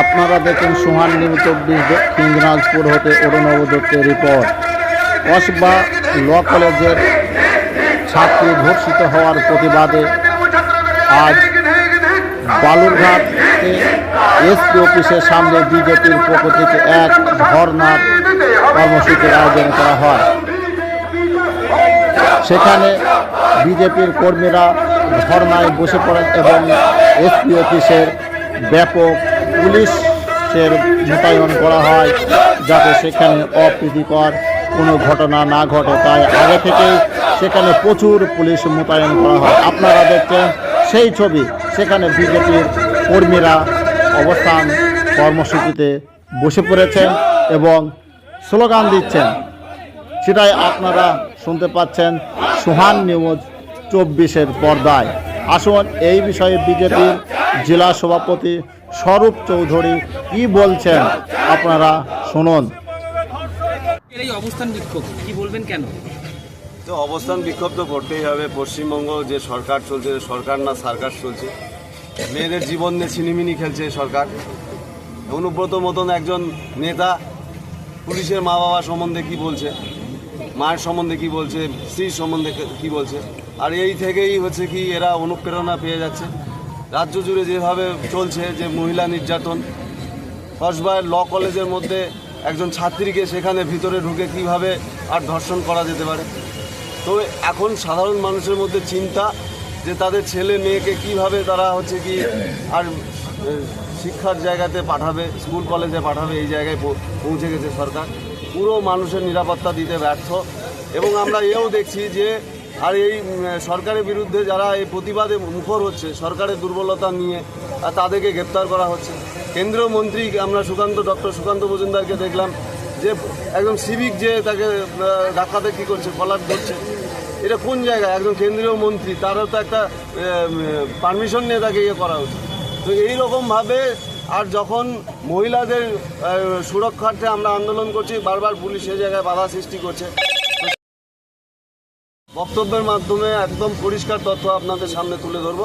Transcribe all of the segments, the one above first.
আপনারা দেখেন সোহান নিউজ চব্বিশ দক্ষিণ দিনাজপুর হতে অরুণব দত্তের রিপোর্ট। কসবা ল কলেজের ছাত্রী ধর্ষিত হওয়ার প্রতিবাদে আজ বালুরঘাটে এসপি অফিসের সামনে বিজেপির পক্ষ থেকে এক ধর্নার কর্মসূচির আয়োজন করা হয়। সেখানে বিজেপির কর্মীরা ধর্নায় বসে পড়েন এবং এসপি অফিসের ব্যাপক পুলিশের মোতায়েন করা হয় যাতে সেখানে অপ্রীতিকর কোনো ঘটনা না ঘটে। তাই আগে থেকেই সেখানে প্রচুর পুলিশ মোতায়েন করা হয়। আপনারা দেখছেন সেই ছবি। সেখানে বিজেপির কর্মীরা অবস্থান কর্মসূচিতে বসে পড়েছেন এবং স্লোগান দিচ্ছেন। সেটাই আপনারা শুনতে পাচ্ছেন সুহান নিউজ চব্বিশের পর্দায়। আসুন এই বিষয়ে বিজেপির জেলা সভাপতি স্বরূপ চৌধুরী কি বলছেন আপনারা শুনুন। এই অবস্থান বিক্ষোভ কি বলবেন কেন? তো অবস্থান বিক্ষোভ তো করতেই হবে। পশ্চিমবঙ্গ যে সরকার চলছে সরকার না সার্কাস চলছে। মেয়েদের জীবন নিয়ে ছিনিমিনি খেলছে সরকার। অনুব্রত মতন একজন নেতা পুলিশের মা বাবা সম্বন্ধে কি বলছে? মায়ের সম্বন্ধে কি বলছে? স্ত্রীর সম্বন্ধে কি বলছে? আর এই থেকেই হচ্ছে কি এরা অনুপ্রেরণা পেয়ে যাচ্ছে। রাজ্য জুড়ে যেভাবে চলছে, যে মহিলা নির্যাতন, কসবায় ল কলেজের মধ্যে একজন ছাত্রীকে সেখানে ভিতরে ঢুকে কীভাবে আর ধর্ষণ করা যেতে পারে? তো এখন সাধারণ মানুষের মধ্যে চিন্তা যে তাদের ছেলে মেয়েকে কীভাবে তারা হচ্ছে কি আর শিক্ষার জায়গাতে পাঠাবে, স্কুল কলেজে পাঠাবে, এই জায়গায় পৌঁছে গেছে সরকার। পুরো মানুষের নিরাপত্তা দিতে ব্যর্থ। এবং আমরা এও দেখছি যে আর এই সরকারের বিরুদ্ধে যারা এই প্রতিবাদে মুখর হচ্ছে, সরকারের দুর্বলতা নিয়ে তাদেরকে গ্রেপ্তার করা হচ্ছে। কেন্দ্রীয় মন্ত্রী, আমরা সুকান্ত, ডক্টর সুকান্ত মজুমদারকে দেখলাম যে একদম সিভিক যে তাকে ধাক্কাতে কী করছে, কলার ধরছে। এটা কোন জায়গায়? একজন কেন্দ্রীয় মন্ত্রী, তারও তো একটা পারমিশন নিয়ে তাকে ইয়ে করা উচিত তো এইরকমভাবে, আর যখন মহিলাদের সুরক্ষার্থে আমরা আন্দোলন করছি, বারবার পুলিশ সে জায়গায় বাধা সৃষ্টি করছে। বক্তব্যের মাধ্যমে একদম পরিষ্কার তথ্য আপনাদের সামনে তুলে ধরব।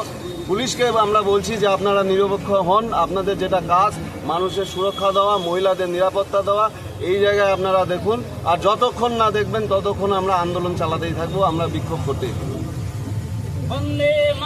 পুলিশকে আমরা বলছি যে আপনারা নিরপেক্ষ হন, আপনাদের যেটা কাজ, মানুষের সুরক্ষা দেওয়া, মহিলাদের নিরাপত্তা দেওয়া, এই জায়গায় আপনারা দেখুন। আর যতক্ষণ না দেখবেন, ততক্ষণ আমরা আন্দোলন চালাতেই থাকব, আমরা বিক্ষোভ করতেই থাকব।